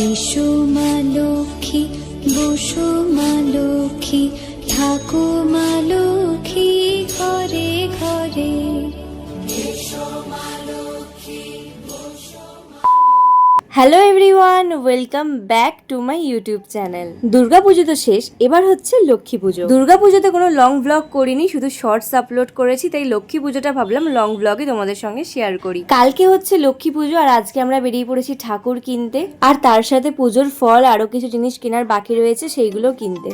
এসো মা লক্ষ্মী বসো মা লক্ষ্মী থাকো মা Lakshmi. Hello everyone welcome back to my YouTube channel Durga Pujo তো শেষ, এবার হচ্ছে লক্ষ্মী পুজো। দুর্গা পুজোতে কোনো লং ব্লগ করিনি, শুধু শর্টস আপলোড করেছি, তাই লক্ষ্মী পুজোটা ভাবলাম লং ব্লগে তোমাদের সঙ্গে শেয়ার করি। কালকে হচ্ছে লক্ষ্মী পুজো, আর আজকে আমরা বেরিয়ে পড়েছি ঠাকুর কিনতে। আর তার সাথে পুজোর ফল, আরও কিছু জিনিস কেনার বাকি রয়েছে, সেইগুলো কিনতে।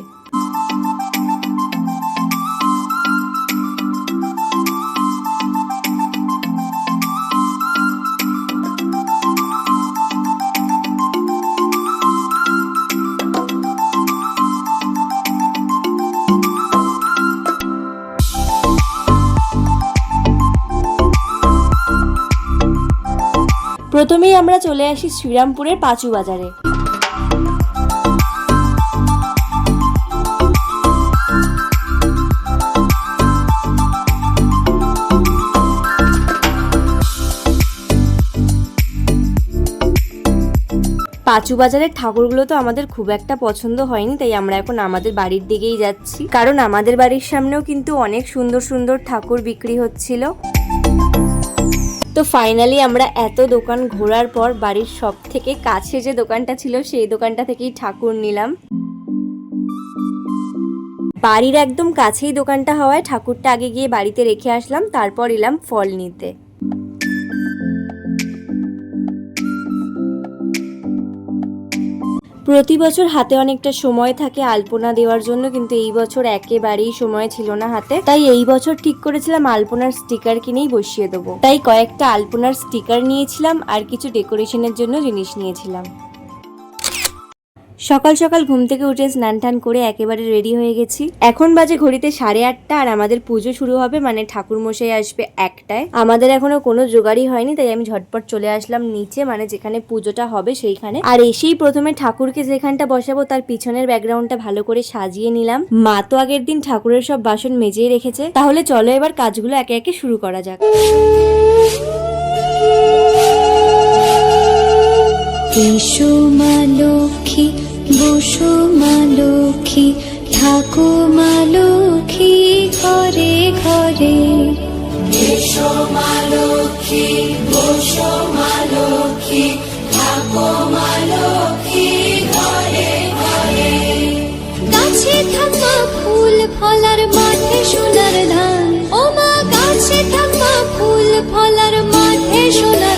প্রথমেই আমরা চলে আসি শ্রীরামপুরের পাঁচু বাজারে। পাঁচু বাজারের ঠাকুরগুলো তো আমাদের খুব একটা পছন্দ হয়নি, তাই আমরা এখন আমাদের বাড়ির দিকেই যাচ্ছি। কারণ আমাদের বাড়ির সামনেও কিন্তু অনেক সুন্দর সুন্দর ঠাকুর বিক্রি হচ্ছিল। তো ফাইনালি আমরা এত দোকান ঘোরার পর বাড়ির সব থেকে কাছে যে দোকানটা ছিল, সেই দোকানটা থেকেই ঠাকুর নিলাম। বাড়ির একদম কাছেই দোকানটা হওয়ায় ঠাকুরটা আগে গিয়ে বাড়িতে রেখে আসলাম, তারপর এলাম ফল নিতে। প্রতি বছর হাতে অনেকটা সময় থাকে আলপনা দেওয়ার জন্য, কিন্তু এই বছর একেবারেই সময় ছিল না হাতে। তাই এই বছর ঠিক করেছিলাম আলপনার স্টিকার কিনেই বসিয়ে দেবো। তাই কয়েকটা আলপনার স্টিকার নিয়েছিলাম আর কিছু ডেকোরেশনের জন্য জিনিস নিয়েছিলাম। সকাল সকাল ঘুম থেকে উঠে স্নান টান করে একেবারে রেডি হয়ে গেছি। এখন বাজে ঘড়িতে সাড়ে আটটা আর আমাদের পুজো শুরু হবে মানে ঠাকুর মশাই আসবে একটায়। আমাদের এখনও কোনো জোগাড়ই হয়নি, তাই আমি ঝটপট চলে আসলাম নিচে মানে যেখানে পুজোটা হবে সেইখানে। আর এসেই প্রথমে ঠাকুরকে যেখানটা বসাবো, তার পিছনের ব্যাকগ্রাউন্ডটা ভালো করে সাজিয়ে নিলাম। মা তো আগের দিন ঠাকুরের সব বাসন মেজেই রেখেছে। তাহলে চলো এবার কাজগুলো একে একে শুরু করা যাক। এসো মা লক্ষ্মী বসো মা লক্ষ্মী মা লক্ষ্মী ঘরে ঘরে। গাছে থাকা ফুল ফলার মাঠে সোনার ধান। ও মা গাছে থাকা ফুল ফলার মাঠে সোনার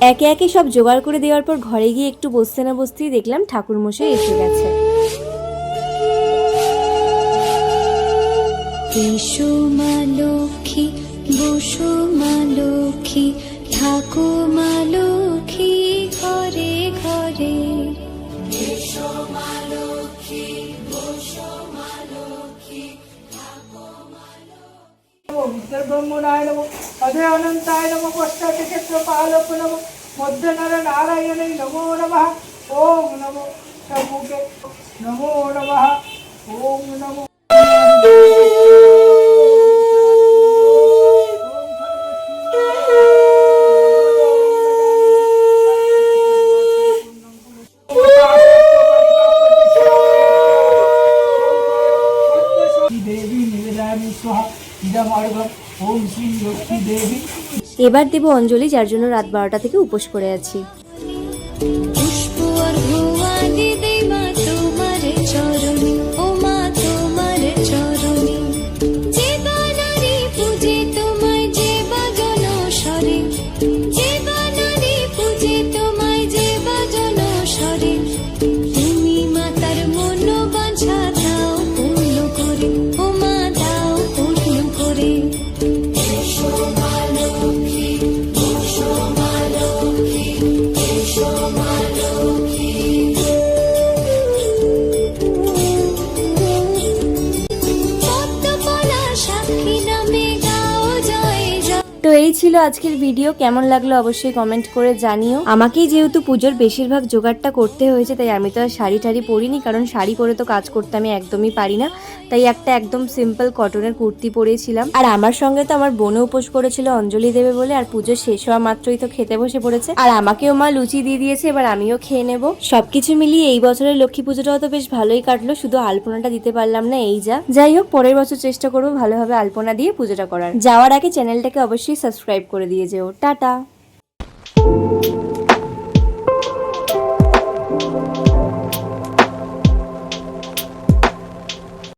একে একে সব জোগাড় করে দেওয়ার পর ঘরে গিয়ে একটু বসতে না বসতেই দেখলাম ঠাকুরমশাই এসে গেছে। এসো মা লক্ষ্মী, বসো মা লক্ষ্মী विष्णुर्ब्रह्मणाय नमो अधे अनन्ताय नमो पश्चात्यक्षत्रपालक नमो मध्य नर नारायण नमो नमः, ओम नमो, शम्भुके, नमो नमः, ओम नमो। এবার দেব অঞ্জলি যার জন্য রাত বারোটা থেকে উপোস করে আছি। ছিল আজকের ভিডিও, কেমন লাগল অবশ্যই কমেন্ট করে জানিও। আমাকেই যেহেতু পুজোর বেশিরভাগ জোগাড়টা করতে হয়েছে, তাই আমি তো আর শাড়ি টাড়ি পরিনি, কারণ শাড়ি পরে তো কাজ করতে আমি একদমই পারি না। তাই একটা একদম সিম্পল কটনের কুর্তি পরেছিলাম। আর আমার সঙ্গে তো আমার বোনও উপোস করেছিল অঞ্জলি দেবে বলে, আর পুজো শেষ হওয়া মাত্রই তো খেতে বসে পড়েছে। আর আমাকেও মা লুচি দিয়ে দিয়েছে, এবার আমিও খেয়ে নেব। সবকিছু মিলিয়ে এই বছরের লক্ষ্মী পুজোটাও তো বেশ ভালোই কাটলো, শুধু আলপনাটা দিতে পারলাম না, এই যা। যাই হোক, পরের বছর চেষ্টা করব ভালোভাবে আলপনা দিয়ে পুজোটা করার। যাওয়ার আগে চ্যানেলটাকে অবশ্যই সাবস্ক্রাইব করে দিয়ে যেও টাটা!